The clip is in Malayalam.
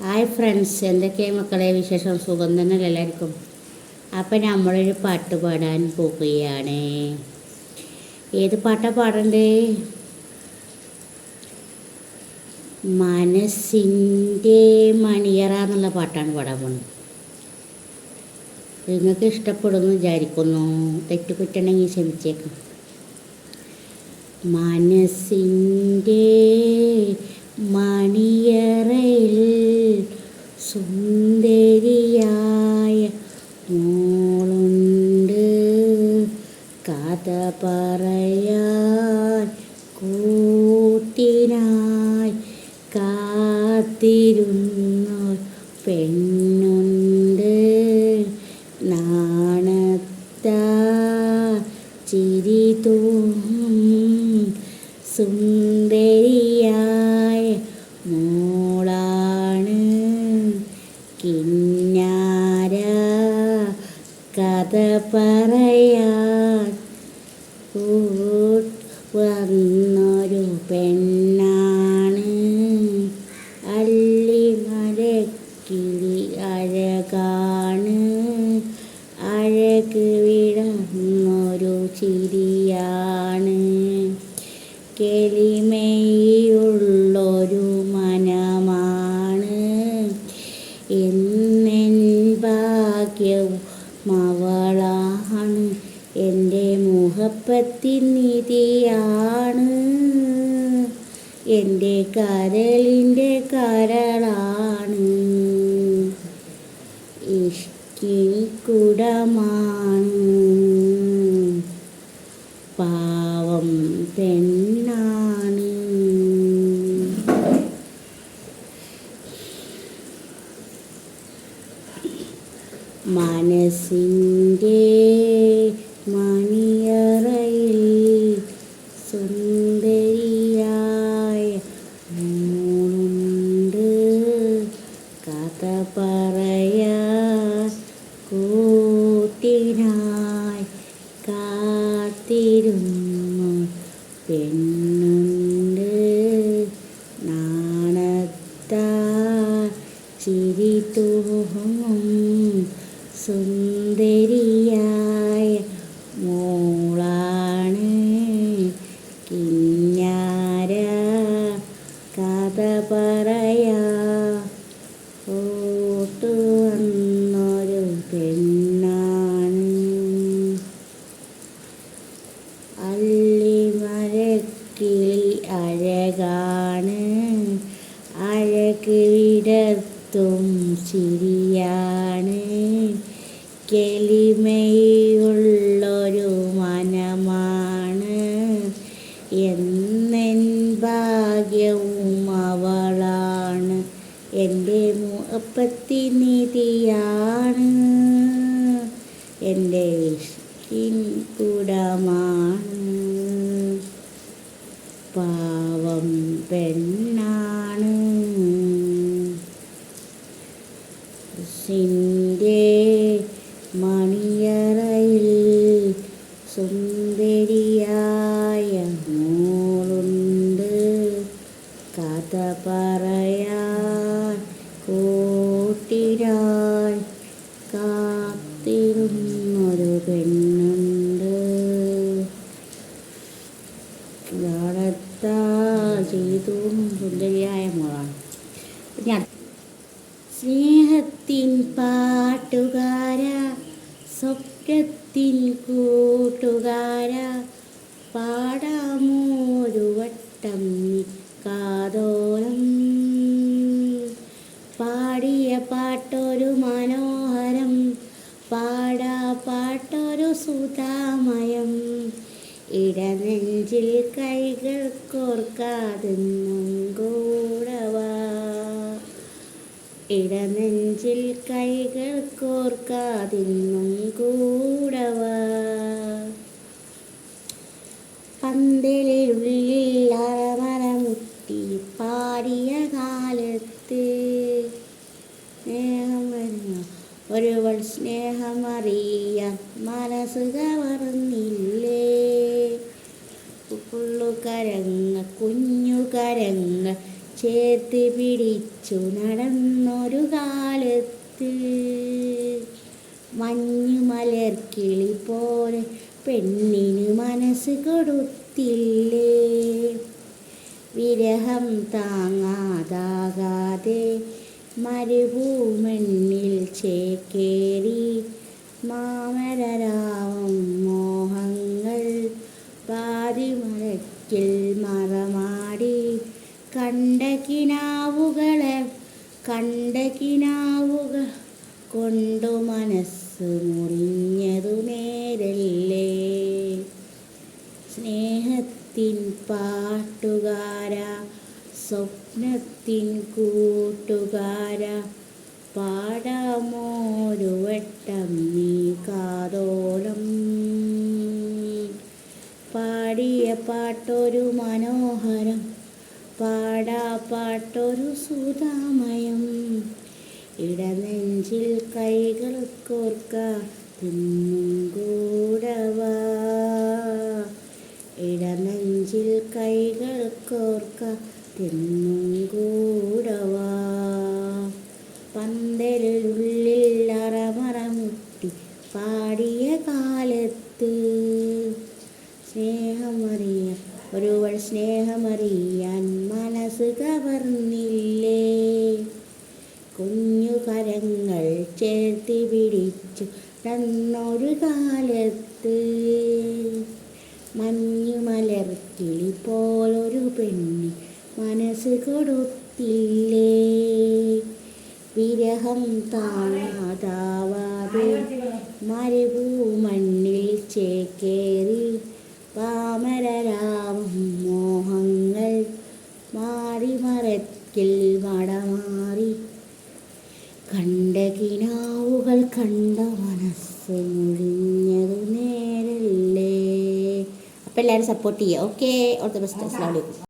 ഹായ് ഫ്രണ്ട്സ് എന്തൊക്കെയാ മക്കളെ വിശേഷം? സുഖം തന്നെ എല്ലാവർക്കും? അപ്പം നമ്മളൊരു പാട്ട് പാടാൻ പോകുകയാണ് ഏത് പാട്ടാണ് പാടണ്ടേ? മനസ്സിന്റെ മണിയറ എന്നുള്ള പാട്ടാണ് പാടാൻ പോകുന്നത് നിങ്ങൾക്ക് ഇഷ്ടപ്പെടുമെന്ന് വിചാരിക്കുന്നു. തെറ്റുകുറ്റണമെങ്കിൽ ക്ഷമിച്ചേക്കാം. മനസ്സിന്റെ മണിയറയിൽ സുന്ദരിയായ മോളാണ്. കിന്നാര കഥ കൂട്ട് വന്നൊരു പെണ്ണാണ് അവളാണ് എന്റെ മുഹപ്പത്തിൻ നിധിയാണ് എന്റെ കരളിന്റെ കരളാണ്. ഇഷ്കിനിക്കുടമാണ് പാവം പെണ്ണാണ് മനസ്സിന്റെ മണിയറയിൽ സുന്ദരിയായ മൂളുണ്ട് കഥ പറയാ കൂട്ടിനായി കാത്തിരുന്നു. പെണ്ണുണ്ട് നാണത്താ ചിരി സുന്ദരിയായ ഭാഗ്യവും അവളാണ്. എന്റെ മുഖപ്പത്തി നിധിയാണ് എന്റെ കുടമാണ്. പാവം പെണ്ണാണ്. സിന്റെ മണിയറയിൽ സുന്ദരിയായ മോളുണ്ട് കഥ പറയാൻ കൂട്ടിനായി കാത്തിരുന്നൊരു പെണ്ണുണ്ട്. ഇയാളെത്താ ചെയ്തും സുന്ദരിയായ മോളാണ്. സ്നേഹത്തിൻ പാട്ടുകാര സ്വപ്നത്തിൻ കൂട്ടുകാര പാടാമോരു വട്ടം നിൽക്കാതോളം പാടിയ പാട്ടൊരു മനോഹരം പാടാ സുധാമയം ഇടനെഞ്ചിൽ കൈകൾ കോർക്കാതെന്നും കൂടവാ. ഇടനെഞ്ചിൽ കൈകൾ കോർക്കാതിന്നും കൂടവാ. പന്തലിനുള്ളിൽ അറമരമുട്ടി പാടിയ കാലത്ത് ഒരുവൾ സ്നേഹമറിയാൻ മനസ്സ് കവർന്നില്ലേ പുള്ളു കരങ്ങ കുഞ്ഞു ചേർത്ത് പിടിച്ചു നടന്നൊരു കാലത്ത്. മഞ്ഞു മലർക്കിളി പോലെ പെണ്ണിന് മനസ്സ് കൊടുത്തില്ലേ. വിരഹം താങ്ങാതാകാതെ മരുഭൂമണ്ണിൽ ചേക്കേറി മാമരരാവും മോഹങ്ങൾ പാതിമരക്കിൽ മറമാടി. കണ്ട കിനാവുകളെ കണ്ട കിനാവുകൾ കൊണ്ടു മനസ്സ് മുറിഞ്ഞതു നേരല്ലേ. സ്നേഹത്തിൻ പാട്ടുകാര സ്വപ്നത്തിൻ കൂട്ടുകാര പാടമോരു വട്ടം നീ കാതോളം. പാടിയ പാട്ടൊരു മനോഹരം. പാടാ പാട്ടൊരു സുതാമയം. ഇടനെഞ്ചിൽ കൈകൾ കോർക്ക തിന്നും കൂടവാ ഇടനെഞ്ചിൽ കൈകൾ കോർക്ക തിന്നും കൂടവാ പന്തലുള്ളിൽ അറമറമുട്ടി പാടിയ കാലത്ത്. സ്നേഹമറിയ ഒരുവൾ സ്നേഹമറിയാൻ മനസ്സ് കവർന്നില്ലേ. കുഞ്ഞു കരങ്ങൾ ചേർത്തി പിടിച്ചു തന്നൊരു കാലത്ത്. മഞ്ഞുമലർ കിളി പോലൊരു പെണ്ണി മനസ്സ് കൊടുത്തില്ലേ വിരഹം താണാതാവാതെ മരുഭൂമണ്ണിൽ ചേക്കേറി പാമരരാവും മോഹങ്ങൾ മാറി മറക്കിൽ മടമാറി. കണ്ട കിനാവുകൾ കണ്ട മനസ്സ് മുഴിഞ്ഞതു നേരല്ലേ. അപ്പം എല്ലാവരും സപ്പോർട്ട് ചെയ്യുക ഓക്കെ ഓൾ ദ ബെസ്റ്റ് അസ്ലാം വലൈക്കും